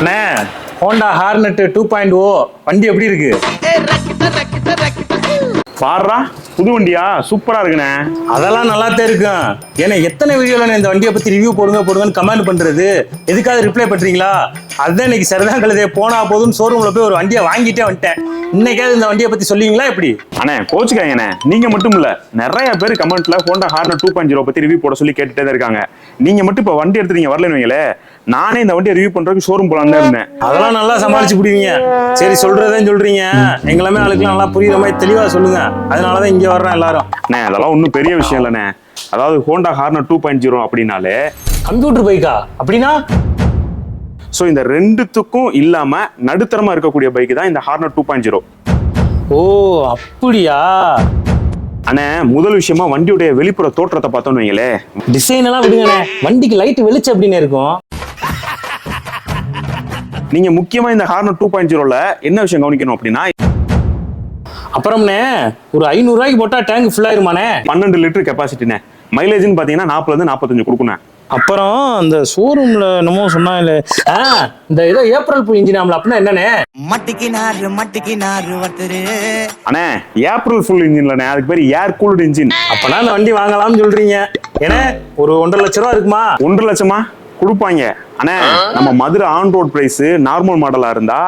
அண்ணே Honda Hornet two point O வண்டி எப்படி இருக்கு? பாடுறா புது வண்டியா? சூப்பரா இருக்குண்ணே. அதெல்லாம் நல்லாத்தான் இருக்கும். ஏன்னா எத்தனை வீடியோல இந்த வண்டியை பத்தி ரிவ்யூ போடுங்க போடுங்கன்னு கமெண்ட் பண்றது? எதுக்காவது ரிப்ளை பண்றீங்களா? அதுதான் இன்னைக்கு சரிதான் கழுதே போனா போதும் ஷோரூம்ல போய் ஒரு வண்டியை வாங்கிட்டே வந்துட்டேன். இன்னைக்காவது இந்த வண்டியை பத்தி சொல்லுவீங்களா எப்படி? அண்ணே கோச்சுக்காங்கண்ணே நீங்க மட்டும் இல்ல நிறைய பேர் கமெண்ட்ல Honda Hornet two point zero பத்தி ரிவ்யூ போட சொல்லி கேட்டுட்டே தான் இருக்காங்க. நீங்க மட்டும் இப்ப வண்டி எடுத்துறீங்க வரலன்னு வைங்களே நானே இந்த வண்டியை ரிவ்யூ பண்றதுக்கு ஷோரூம் போலான்னு தான் இருந்தேன். அதெல்லாம் நல்லா சமாளிச்சு பிடிவீங்க. சரி சொல்றதே சொல்றீங்க. எங்களுமே ஆளுக்கெல்லாம் நல்லா புரியுற மாதிரி தெளிவா சொல்லுங்க. அதனாலதான் இங்க வர்றோம் எல்லாரும். அண்ணே அதெல்லாம் ஒன்றும் பெரிய விஷயம் இல்லைண்ணே. அதாவது Honda Hornet two point zero அப்படின்னாலே கம்ப்யூட்டர் பைக்கா? அப்படின்னா? ஸோ இந்த ரெண்டுத்துக்கும் இல்லாம நடுத்தரமா இருக்கக்கூடிய பைக் தான் இந்த ஹார்னர் டூ பாயிண்ட் ஜீரோ ஓ அப்படியா? அண்ணே முதல் விஷயமா வண்டியுடைய வெளிப்புற தோற்றத்தை பார்த்தோம்னு வைங்களே. டிசைன் எல்லாம் விடுங்கண்ணே. வண்டிக்கு லைட் வெளிச்சம் அப்படின்னு இருக்கும்? நீங்க முக்கியமா இந்த ஹார்னர் டூ பாயிண்ட் ஜீரோல என்ன விஷயம் கவனிக்கணும் அப்படின்னா அப்புறம்ண்ணே ஒரு ஐநூறு ரூபாய்க்கு போட்டா டேங்க் ஃபுல் ஆயிருமாண்ணே? பன்னெண்டு லிட்டர் கெப்பாசிட்டினே மைலேஜ்னு பார்த்தீங்கன்னா நாற்பதுல இருந்து நாற்பத்தஞ்சு கொடுக்கணும். அப்புறம் இந்த ஷோரூம்ல என்னமோ சொன்னாங்களே. ஆ இந்த ஏதோ ஏப்ரல் பூ இன்ஜின் ஆமல அப்படின்னா என்னண்ணே? மட்டிக்கினாரு மட்டிக்கினாரு ஒருத்தரு. அண்ணே ஏப்ரல் ஃபுல் இன்ஜின்லண்ணே அதுக்கு பேர் ஏர் கூல்டு இன்ஜின் அப்பனா இந்த வண்டி வாங்கலாம்னு சொல்றீங்க. ஏன்னா ஒரு ஒன்றரை லட்ச ரூபா இருக்குமா? ஒன்றரை லட்சமா? கொடுப்பாங்க. அண்ணே நம்ம Madurai on road price normal மாடலா இருந்தா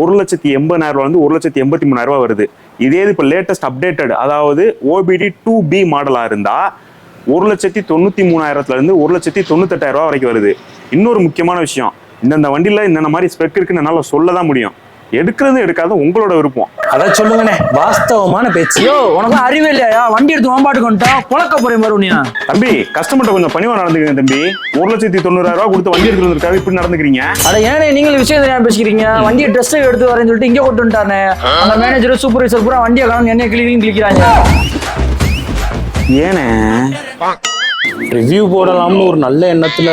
ஒரு லட்சத்தி எண்பதாயிரம் ரூபா வந்து ஒரு லட்சத்தி எண்பத்தி மூணாயிரம் ரூபா வருது. இதே இது இப்போ லேட்டஸ்ட் அப்டேட்டட் அதாவது ஓபிடி டூ பி மாடலா இருந்தா ஒரு லட்சத்தி தொண்ணூத்தி மூணாயிரத்துல இருந்து ஒரு லட்சத்தி தொண்ணூத்தெட்டாயிரம் ரூபா வரைக்கும் வருது இன்னொரு முக்கியமான விஷயம் இந்தந்த வண்டியில இந்த மாதிரி ஸ்பெக் இருக்குன்னு என்னால சொல்ல தான் முடியும் எடுக்கிறது எடுக்காத உங்களோட விருப்பம் அதான் சொல்லுங்கண்ணே வாஸ்தவமான பேச்சு யோ உனக்கு அறிவே இல்லையா வண்டி எடுத்து வாம்பாட்டு கொண்டா புழக்க போறேன் மறுபடியும் தம்பி கஸ்டமர்கிட்ட கொஞ்சம் பணிவா நடந்துக்கிறீங்க தம்பி ஒரு லட்சத்தி தொண்ணூறாயிரம் ரூபா கொடுத்து வண்டி எடுத்துட்டு வந்திருக்காரு இப்படி நடந்துக்கிறீங்க அட ஏனே நீங்களும் விஷயம் தெரியாம பேசிக்கிறீங்க வண்டியை ட்ரெஸ் எடுத்து வரேன்னு சொல்லிட்டு இங்கே கொண்டு வந்துட்டானே அந்த மேனேஜர் சூப்பர்வைசர் பூரா வண்டியை காணும் என்ன கிளீனிங் கிளிக்கிறாங்க ஏனே? ரிவ்யூ போடலாம்னு ஒரு நல்ல எண்ணத்துல